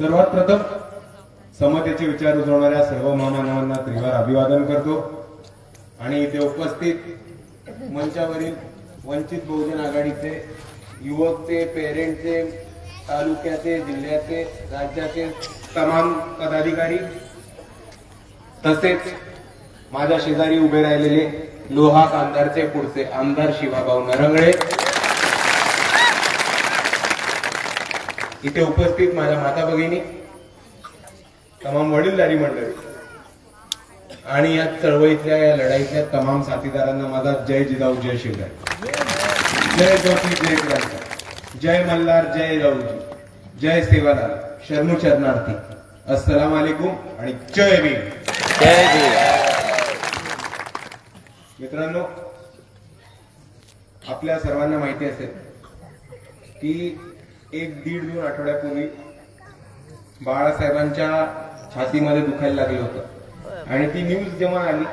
सर्वात प्रथम समतेचे विचार रुजवणाऱ्या सर्व महामानवांना त्रिवार अभिवादन करतो. आणि इथे उपस्थित मंचावरील वंचित बहुजन आघाडीचे युवकचे पेरेंटचे तालुक्याचे जिल्ह्याचे राज्याचे तमाम पदाधिकारी तसेच माझ्या शेजारी उभे राहिलेले लोहा कामदारचे पुढचे आमदार शिवाभाऊ नरंगळे इथे उपस्थित माझ्या माता भगिनी तमाम वडीलधारी मंडळी. आणि या चळवळीतल्या या लढाईतल्या तमाम साथीदारांना माझा जय जिजाऊ जय शिवराय. जय जोशी जय क्रांती. जय मल्हार जय राऊजी. जय सेवालाल. शरणू शरणार्थी. अस्सलाम वालेकुम आणि जय भीम. जय भीम. मित्रांनो आपल्या सर्वांना माहिती असेल की एक दीड दोन आठवड्यापूर्वी बाळासाहेबांच्या छातीमध्ये दुखायला लागलं होतं. आणि ती न्यूज जेव्हा आली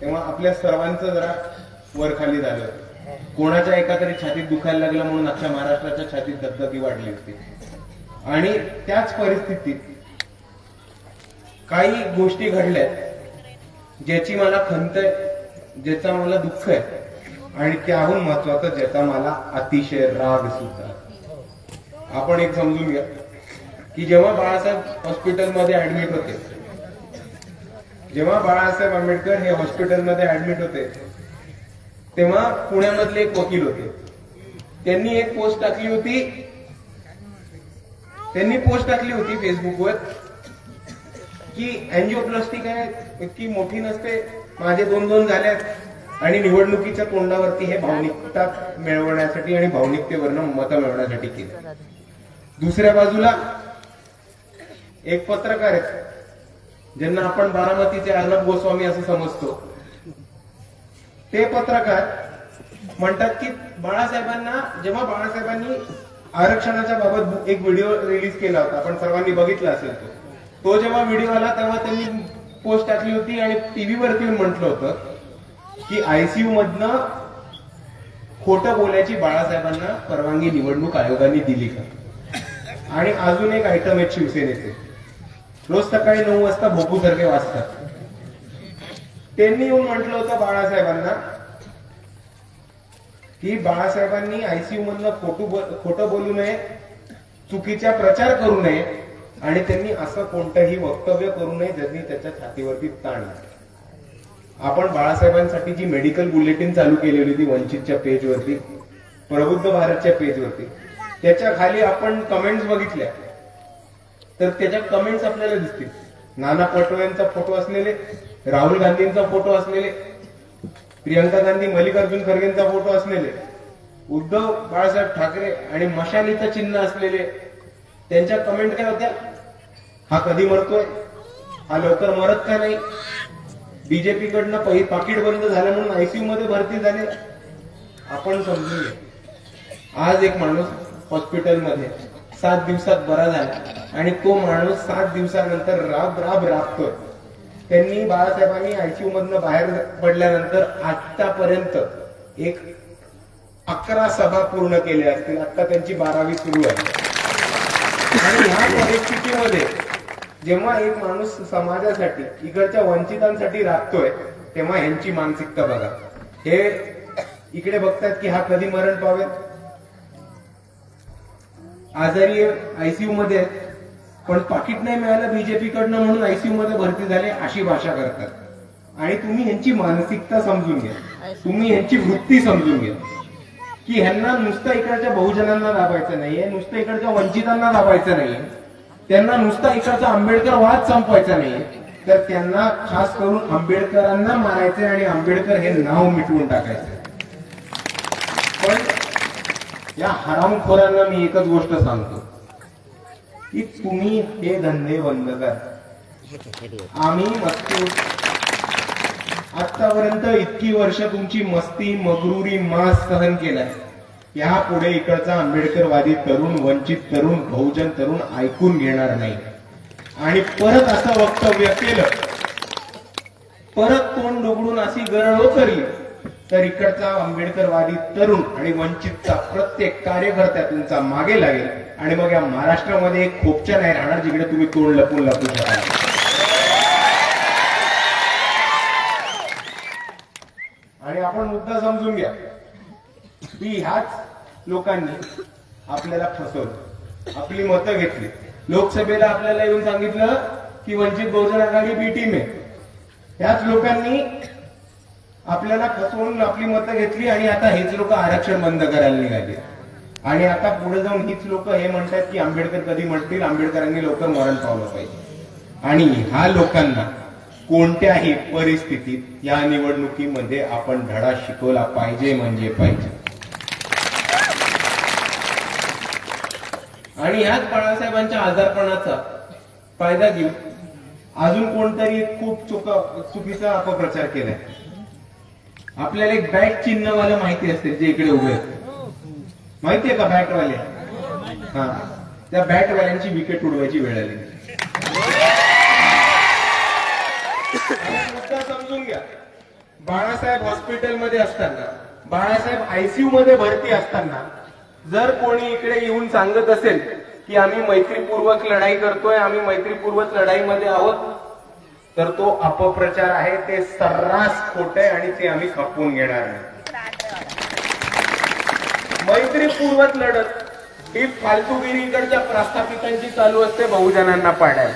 तेव्हा आपल्या सर्वांचं जरा वर खाली झालं. कोणाच्या एका तरी छातीत दुखायला लागलं म्हणून अख्ख्या महाराष्ट्राच्या छातीत धबधबी वाढली होती. आणि त्याच परिस्थितीत काही गोष्टी घडल्यात ज्याची मला खंत आहे ज्याचा मला दुःख आहे आणि त्याहून महत्वाचं ज्याचा मला अतिशय राग सुद्धा आहे. आपण एक समजून घ्या. की जेव्हा बाळासाहेब हॉस्पिटलमध्ये ऍडमिट होते जेव्हा बाळासाहेब आंबेडकर हे हॉस्पिटलमध्ये ऍडमिट होते तेव्हा पुण्यामधले एक वकील होते. त्यांनी एक पोस्ट टाकली होती. त्यांनी पोस्ट टाकली होती फेसबुकवर की अँजिओप्लास्टी काय इतकी मोठी नसते माझे दोन दोन झाल्यात आणि निवडणुकीच्या तोंडावरती हे भावनिकता मिळवण्यासाठी आणि भावनिकतेवरनं मतं मिळवण्यासाठी केलं. दुसऱ्या बाजूला एक पत्रकार आहेत ज्यांना आपण बारामतीचे अर्णब गोस्वामी असं समजतो. ते पत्रकार म्हणतात की बाळासाहेबांना जेव्हा बाळासाहेबांनी आरक्षणाच्या बाबत एक व्हिडिओ रिलीज केला होता आपण सर्वांनी बघितला असेल तो. तो जेव्हा व्हिडिओ आला तेव्हा त्यांनी पोस्ट टाकली होती आणि टीव्हीवरती म्हटलं होतं की आयसीयू मधनं खोटं बोलायची बाळासाहेबांना परवानगी निवडणूक आयोगाने दिली का? आणि अजून एक आयटम आहेत शिवसेनेचे. रोज सकाळी नऊ वाजता भोपू सारखे वाचतात. त्यांनी येऊन म्हटलं होतं बाळासाहेबांना की बाळासाहेबांनी आयसीयू मधनं खोटू खोटं बोलू नये चुकीचा प्रचार करू नये आणि त्यांनी असं कोणतंही वक्तव्य करू नये ज्यांनी त्याच्या छातीवरती ताण आपण बाळासाहेबांसाठी जी मेडिकल बुलेटिन चालू केलेली होती वंचितच्या पेजवरती प्रबुद्ध भारतच्या पेजवरती त्याच्याखाली आपण कमेंट्स बघितल्या. तर त्याच्या कमेंट्स आपल्याला दिसतील. नाना पटोलेंचा फोटो असलेले राहुल गांधींचा फोटो असलेले प्रियंका गांधी मल्लिकार्जुन खरगेंचा फोटो असलेले उद्धव बाळासाहेब ठाकरे आणि मशालीचं चिन्ह असलेले त्यांच्या कमेंट काय होत्या? हा कधी मरतोय? हा लवकर मरत का नाही? बीजेपी कडनं पहि पाकिट बंद झालं म्हणून आयसीयू मध्ये भरती झाले. आपण समजून आज एक माणूस हॉस्पिटलमध्ये. सात दिवसात बरा झाला. आणि तो माणूस सात दिवसानंतर राब राब राबतोय त्यांनी बाळासाहेबांनी आयसीयू मधनं बाहेर पडल्यानंतर आतापर्यंत एक अकरा सभा पूर्ण केल्या असतील. आता त्यांची बारावी सुरू आहे. आणि ह्या परिस्थितीमध्ये जेव्हा एक माणूस समाजासाठी इकडच्या वंचितांसाठी राबतोय तेव्हा ह्यांची मानसिकता बघा. हे इकडे बघतात की हा कधी मरण पावेल आजारी आयसीयू मध्ये आहेत, पण पाकिट नाही मिळालं बीजेपी कडनं म्हणून आयसीयू मध्ये भरती झाले अशी भाषा करतात. आणि तुम्ही ह्यांची मानसिकता समजून घ्या. तुम्ही ह्यांची वृत्ती समजून घ्या. की ह्यांना नुसतं इकडच्या बहुजनांना दाबायचं नाहीये नुसतं इकडच्या वंचितांना दाबायचं नाहीये त्यांना नुसता इकडचा आंबेडकर वाद संपवायचा नाहीये तर त्यांना खास करून आंबेडकरांना मारायचे आणि आंबेडकर हे नाव मिटवून टाकायचे या हरामखोरांना मी एकच गोष्ट सांगतो. की तुम्ही हे धंदे बंद करा. आम्ही मस्ती आतापर्यंत इतकी वर्ष तुमची मस्ती मगरुरी मास सहन केलाय. या पुढे इकडचा आंबेडकरवादी तरुण वंचित तरुण बहुजन तरुण ऐकून घेणार नाही. आणि परत असं वक्तव्य केलं. परत तोंड डोगडून अशी गरळ उतरली. तर इकडचा आंबेडकरवादी तरुण आणि वंचितचा प्रत्येक कार्यकर्ता तुमचा मागे लागेल. आणि मग या महाराष्ट्रामध्ये एक खोपच्या नाही राहणार जिकडे तुम्ही तोंड लपून लपू शकाल. आणि आपण मुद्दा समजून घ्या. की ह्याच लोकांनी आपल्याला फसवलं. आपली मतं घेतली. लोकसभेला आपल्याला येऊन सांगितलं की वंचित बहुजन आघाडी बी टीम आहे. ह्याच लोकांनी आपल्याला फसवून आपली मतं घेतली आणि आता हेच लोक आरक्षण बंद करायला निघाले. आणि आता पुढे जाऊन हीच लोक हे म्हणतात की आंबेडकर कधी म्हणतील? आंबेडकरांनी लवकर मरण पावलं पाहिजे. आणि ह्या लोकांना कोणत्याही परिस्थितीत या निवडणुकीमध्ये आपण धडा शिकवला पाहिजे म्हणजे पाहिजे. आणि ह्याच बाळासाहेबांच्या आजारपणाचा फायदा घेऊन अजून कोणतरी खूप चुका चुकीचा अपप्रचार केलाय. आपल्याला एक बॅट चिन्हवाला माहिती असते जे इकडे उभे माहितीये का बॅटवाले? हा. त्या बॅटवाल्यांची विकेट उडवायची वेळ आली. मुद्दा समजून घ्या. बाळासाहेब हॉस्पिटलमध्ये असताना बाळासाहेब आयसीयू मध्ये भरती असताना जर कोणी इकडे येऊन सांगत असेल की आम्ही मैत्रीपूर्वक लढाई करतोय आम्ही मैत्रीपूर्वक लढाईमध्ये आहोत तर तो अपप्रचार आहे ते सर्रास खोट आहे आणि ते आम्ही खपवून घेणार नाही. मैत्रीपूर्वक लढत ही फालतूगिरीकडच्या प्रस्थापितांची चालू असते बहुजनांना पाडायला.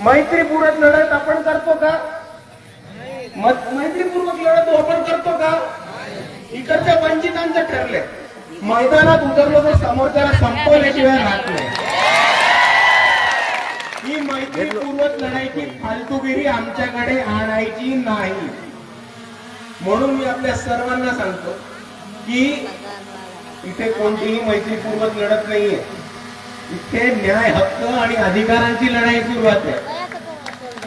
मैत्रीपूर्वक लढत आपण करतो का? मैत्रीपूर्वक लढत आपण करतो का? इकडच्या वंचितांचं ठरलंय. मैदानात उतरलो तर समोरच्याला संपवल्याशिवाय राहत नाही. मैत्रीपूर्वक लढाईची फालतूगिरी आमच्याकडे आणायची नाही. म्हणून मी आपल्या सर्वांना सांगतो की इथे कोणतीही मैत्रीपूर्वक लढत नाहीये. इथे न्याय हक्क आणि अधिकारांची लढाई सुरुवात आहे.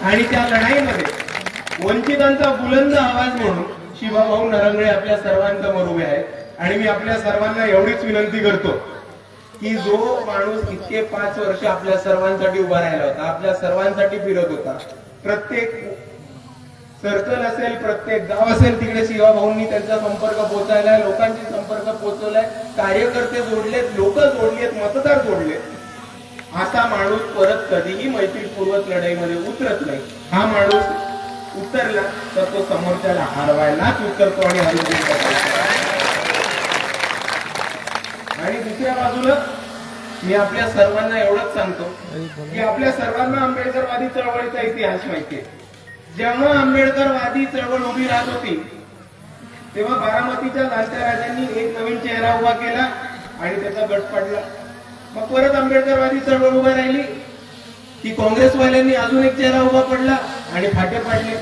आणि त्या लढाईमध्ये वंचितांचा बुलंद आवाज म्हणून शिवाभाऊ नरंगळे आपल्या सर्वांसमोर उभे आहेत. आणि मी आपल्या सर्वांना एवढीच विनंती करतो की जो माणूस इतके पाच वर्ष आपल्या सर्वांसाठी उभा राहिला होता आपल्या सर्वांसाठी फिरत होता. प्रत्येक सर्कल असेल प्रत्येक गाव असेल तिकडे शिवाभाऊंनी त्यांचा संपर्क पोहोचायला लोकांशी संपर्क पोहोचवलाय कार्यकर्ते जोडलेत लोक जोडलेत मतदार जोडलेत. असा माणूस परत कधीही मैत्रीपूर्वक लढाईमध्ये उतरत नाही. हा माणूस उतरला तर तो समोरच्याला हरवायलाच उतरतो आणि हरवून बाजूला मी आपल्या सर्वांना एवढंच सांगतो की आपल्या सर्वांना आंबेडकरवादी चळवळीचा इतिहास माहितीये जेव्हा आंबेडकरवादी चळवळ उभी राहत होती तेव्हा बारामतीच्या लालत्या राजांनी एक नवीन चेहरा उभा केला आणि त्याचा गट पडला. मग परत आंबेडकरवादी चळवळ उभा राहिली. की काँग्रेसवाल्यांनी अजून एक चेहरा उभा पडला आणि फाटे पाडले.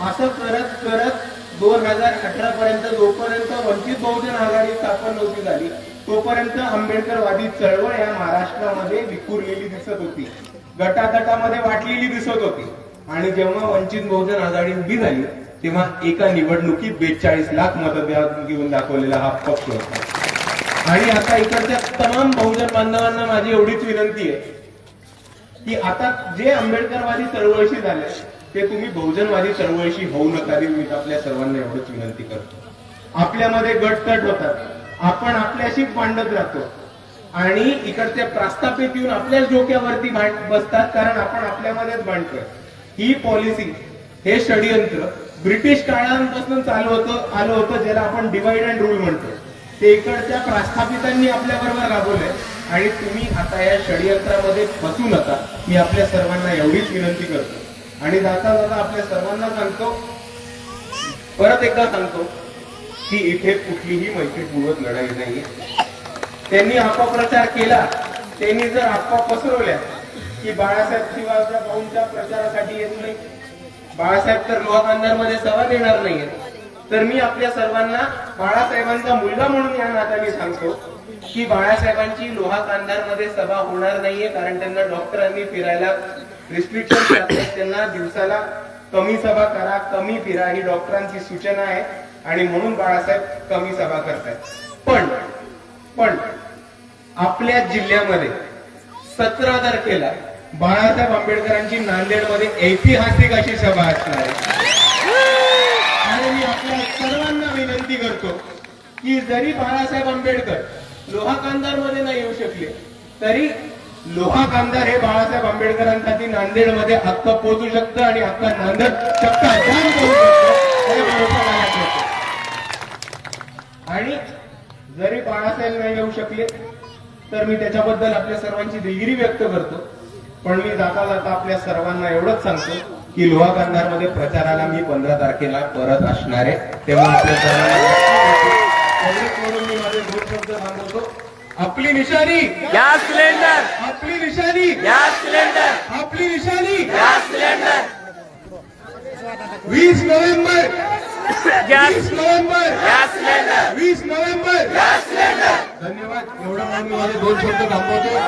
असं करत करत दोन हजार अठरा पर्यंत जोपर्यंत वंचित बहुजन आघाडी स्थापन नव्हती झाली तोपर्यंत आंबेडकरवादी चळवळ या महाराष्ट्रामध्ये विखुरलेली दिसत होती. गटागटामध्ये वाटलेली दिसत होती. आणि जेव्हा वंचित बहुजन आघाडी उभी झाली तेव्हा एका निवडणुकीत बेचाळीस लाख मतदान घेऊन दाखवलेला हा पक्ष होता. आणि आता इकडच्या तमाम बहुजन बांधवांना माझी एवढीच विनंती आहे की आता जे आंबेडकरवादी चळवळशी झाले ते तुम्ही बहुजनवादी चळवळीशी होऊ नका मी आपल्या सर्वांना एवढंच विनंती करतो. आपल्यामध्ये गटतट होतात. आपण आपल्याशी भांडत राहतो. आणि इकडचे प्रस्थापित येऊन आपल्याच डोक्यावरती भांड बसतात कारण आपण आपल्यामध्येच भांडतोय ही पॉलिसी हे षडयंत्र ब्रिटिश काळांपासून चालू होतं आलं होतं ज्याला आपण डिवाइड अँड रूल म्हणतो. ते इकडच्या प्रस्थापितांनी आपल्या बरोबर राबवलंय. आणि तुम्ही आता या षडयंत्रामध्ये फसू नका. मी आपल्या सर्वांना एवढीच विनंती करतो. आणि जाता जाता आपल्या सर्वांना सांगतो. परत एकदा सांगतो. की इथे कुठलीही मैत्रीपूर्वक लढाई नाहीये. त्यांनी अपप्रचार केला. त्यांनी जर अफवा पसरवल्या की बाळासाहेब शिवाजीच्या भाऊंच्या प्रचारासाठी येत नाही. बाळासाहेब तर लोहा कांदारमध्ये सभा देणार नाहीये. तर मी आपल्या सर्वांना बाळासाहेबांचा मुलगा म्हणून या नात्याने सांगतो की बाळासाहेबांची लोहा कांदारमध्ये सभा होणार नाहीये कारण त्यांना डॉक्टरांनी फिरायला रिस्ट्रिक्शन त्यांना दिवसाला कमी सभा करा कमी फिरा ही डॉक्टरांची सूचना आहे. आणि म्हणून बाळासाहेब कमी सभा करतायत. पण पण आपल्या जिल्ह्यामध्ये सतरा तारखेला बाळासाहेब आंबेडकरांची नांदेडमध्ये ऐतिहासिक अशी सभा असणार आहे. आणि मी आपल्या सर्वांना विनंती करतो की जरी बाळासाहेब आंबेडकर लोहा कांदारमध्ये नाही येऊ शकले तरी लोहा कांदार हे बाळासाहेब आंबेडकरांसाठी नांदेडमध्ये हक्क पोचू शकतं आणि हक्क नांदेड चक्का करू तर मी त्याच्याबद्दल आपल्या सर्वांची दिलगिरी व्यक्त करतो. पण मी जाता जाता आपल्या सर्वांना एवढंच सांगतो की लोहा मध्ये प्रचाराला मी पंधरा तारखेला परत असणार आहे. तेव्हा आपल्या सर्वांना आपली निशाणी. Gas cylinder. आपली निशाणी. Gas cylinder. आपली निशाणी. Gas cylinder. वीस November. Gas November. Gas cylinder. वीस नोव्हेंबर. Gas cylinder. धन्यवाद. एवढं म्हणून मी माझे दोन शब्द थांबवतो